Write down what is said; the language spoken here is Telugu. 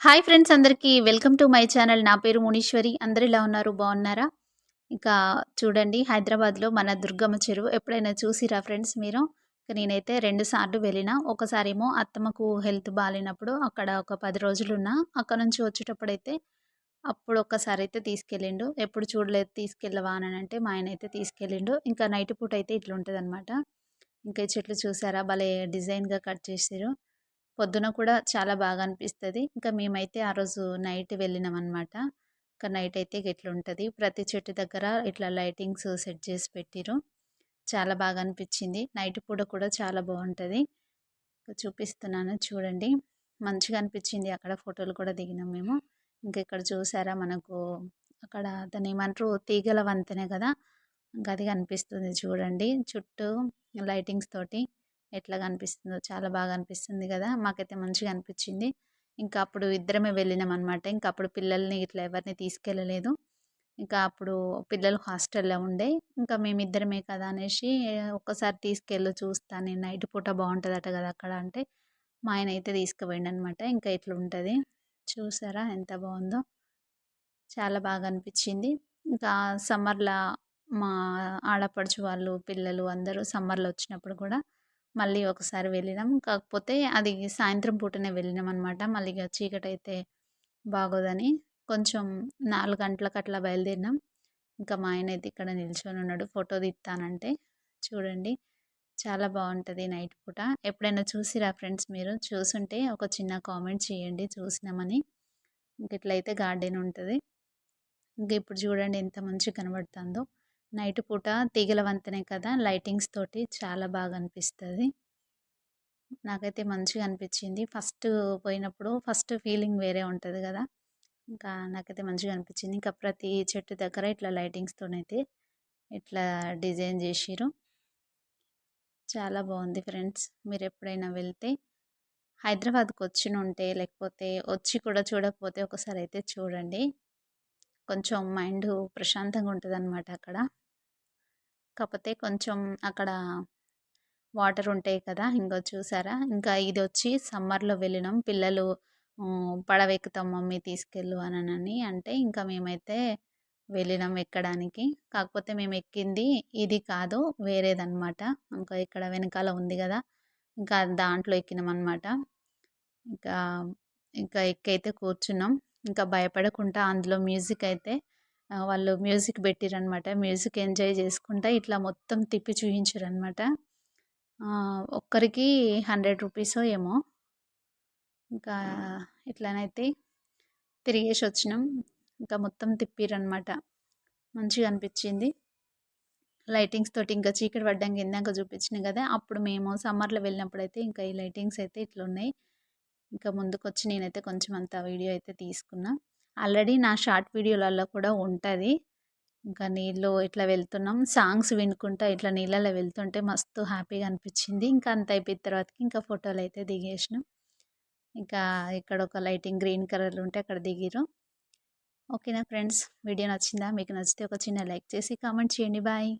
హాయ్ ఫ్రెండ్స్ అందరికీ వెల్కమ్ టు మై ఛానల్ నా పేరు మునీశ్వరి. అందరు ఇలా ఉన్నారు? బాగున్నారా? ఇంకా చూడండి హైదరాబాద్లో మన దుర్గమ్మ చెరువు ఎప్పుడైనా చూసిరా ఫ్రెండ్స్ మీరు? నేనైతే రెండు సార్లు వెళ్ళిన. ఒకసారేమో అత్తమ్మకు హెల్త్ బాగాలేనప్పుడు అక్కడ ఒక పది రోజులు ఉన్నా అక్కడ నుంచి వచ్చేటప్పుడు అయితే అప్పుడు ఒక్కసారి అయితే తీసుకెళ్ళిండు. ఎప్పుడు చూడలేదు తీసుకెళ్ళవా అని అంటే మా ఆయన అయితే తీసుకెళ్ళిండు. ఇంకా నైట్ పూట అయితే ఇట్లా ఉంటుంది అనమాట ఇంకా చెట్లు చూసారా? భలే డిజైన్గా కట్ చేసారు పొద్దున కూడా చాలా బాగా అనిపిస్తుంది. ఇంకా మేమైతే ఆ రోజు నైట్ వెళ్ళినాం అనమాట ఇంకా నైట్ అయితే ఉంటుంది ప్రతి చెట్టు దగ్గర ఇట్లా లైటింగ్స్ సెట్ చేసి పెట్టిరు చాలా బాగా అనిపించింది. నైట్ పూట కూడా చాలా బాగుంటుంది. చూపిస్తున్నాను చూడండి. మంచిగా అనిపించింది. అక్కడ ఫోటోలు కూడా దిగినాం మేము. ఇంకా ఇక్కడ చూసారా మనకు అక్కడ దాన్ని ఏమంటారు? తీగల వంతెనే కదా? ఇంకా అది కనిపిస్తుంది చూడండి. చుట్టూ లైటింగ్స్ తోటి. ఎట్లా కనిపిస్తుందో చాలా బాగా అనిపిస్తుంది కదా! మాకైతే మంచిగా అనిపించింది. ఇంకా అప్పుడు ఇద్దరమే వెళ్ళినాం అనమాట ఇంకా అప్పుడు పిల్లల్ని ఇట్లా ఎవరిని తీసుకెళ్ళలేదు. ఇంకా అప్పుడు పిల్లలు హాస్టల్లో ఉండే. ఇంకా మేమిద్దరమే కదా అనేసి ఒక్కసారి తీసుకెళ్ళు చూస్తాను. నేను నైట్ పూట బాగుంటుందట కదా అక్కడ అంటే. మా ఆయన అయితే తీసుకుపోయిండు అనమాట ఇంకా ఇట్లా ఉంటుంది చూసారా ఎంత బాగుందో. చాలా బాగా అనిపించింది. ఇంకా సమ్మర్లో మా ఆడపడుచు వాళ్ళు పిల్లలు అందరూ సమ్మర్లో వచ్చినప్పుడు కూడా మళ్ళీ ఒకసారి వెళ్ళినాం. కాకపోతే అది సాయంత్రం పూటనే వెళ్ళినాం అనమాట మళ్ళీ ఇక చీకటి అయితే బాగోదని కొంచెం నాలుగు గంటలకు అట్లా బయలుదేరినాం. ఇంకా మా ఆయన అయితే ఇక్కడ నిల్చొని ఉన్నాడు. ఫోటో తీస్తానంటే చూడండి. చాలా బాగుంటుంది నైట్ పూట. ఎప్పుడైనా చూసిరా ఫ్రెండ్స్ మీరు? చూసుంటే ఒక చిన్న కామెంట్ చేయండి. చూసినామని. ఇంక ఇట్లయితే గార్డెన్ ఉంటుంది. ఇంక ఇప్పుడు చూడండి ఎంత మంచిగా కనబడుతుందో. నైట్ పూట తీగల వంతెనే కదా! లైటింగ్స్ తోటి చాలా బాగా అనిపిస్తుంది నాకైతే మంచిగా అనిపించింది. ఫస్ట్ పోయినప్పుడు ఫస్ట్ ఫీలింగ్ వేరే ఉంటుంది కదా! ఇంకా నాకైతే మంచిగా అనిపించింది. ఇంకా ప్రతి చెట్టు దగ్గర ఇట్లా లైటింగ్స్తోనైతే ఇట్లా డిజైన్ చేసిరు చాలా బాగుంది ఫ్రెండ్స్. మీరు ఎప్పుడైనా వెళ్తే హైదరాబాద్కి వచ్చి ఉంటే లేకపోతే వచ్చి కూడా చూడకపోతే ఒకసారి అయితే చూడండి. కొంచెం మైండ్ ప్రశాంతంగా ఉంటుంది అక్కడ. కాకపోతే కొంచెం అక్కడ వాటర్ ఉంటాయి కదా ఇంకో చూసారా? ఇంకా ఇది వచ్చి సమ్మర్లో వెళ్ళినాం. పిల్లలు పడవ ఎక్కుతాం మమ్మీ తీసుకెళ్ళు అని అంటే ఇంకా మేమైతే వెళ్ళినాం ఎక్కడానికి. కాకపోతే మేము ఎక్కింది ఇది కాదు వేరేదన్నమాట. ఇంకా ఇక్కడ వెనకాల ఉంది కదా ఇంకా దాంట్లో ఎక్కినాం అనమాట ఇంకా ఇంకా ఎక్కైతే కూర్చున్నాం. ఇంకా భయపడకుండా అందులో మ్యూజిక్ అయితే వాళ్ళు మ్యూజిక్ పెట్టిరనమాట మ్యూజిక్ ఎంజాయ్ చేసుకుంటా ఇట్లా మొత్తం తిప్పి చూపించారనమాట ఒక్కరికి హండ్రెడ్ రూపీసో ఏమో. ఇంకా ఇట్లానైతే తిరిగేసి వచ్చినాం. ఇంకా మొత్తం తిప్పిరనమాట మంచిగా అనిపించింది. లైటింగ్స్ తోటి ఇంకా చీకటి పడ్డానికి ఇందాక చూపించినాయి కదా అప్పుడు మేము సమ్మర్లో వెళ్ళినప్పుడు అయితే ఇంకా ఈ లైటింగ్స్ అయితే ఇట్లా ఉన్నాయి ఇంకా ముందుకు వచ్చి నేనైతే కొంచెం అంత వీడియో అయితే తీసుకున్నా. ఆల్రెడీ నా షార్ట్ వీడియోలలో కూడా ఉంటుంది. ఇంకా నీళ్ళు ఇట్లా వెళ్తున్నాం. సాంగ్స్ వినుకుంటా ఇట్లా నీళ్ళలో వెళ్తుంటే మస్తు హ్యాపీగా అనిపించింది. ఇంకా అంత అయిపోయిన తర్వాతకి ఇంకా ఫోటోలు అయితే దిగేసినాం. ఇంకా ఇక్కడ ఒక లైటింగ్ గ్రీన్ కలర్లు ఉంటే అక్కడ దిగిరు ఓకేనా ఫ్రెండ్స్? వీడియో నచ్చిందా? మీకు నచ్చితే ఒక చిన్న లైక్ చేసి కామెంట్ చేయండి. బాయ్.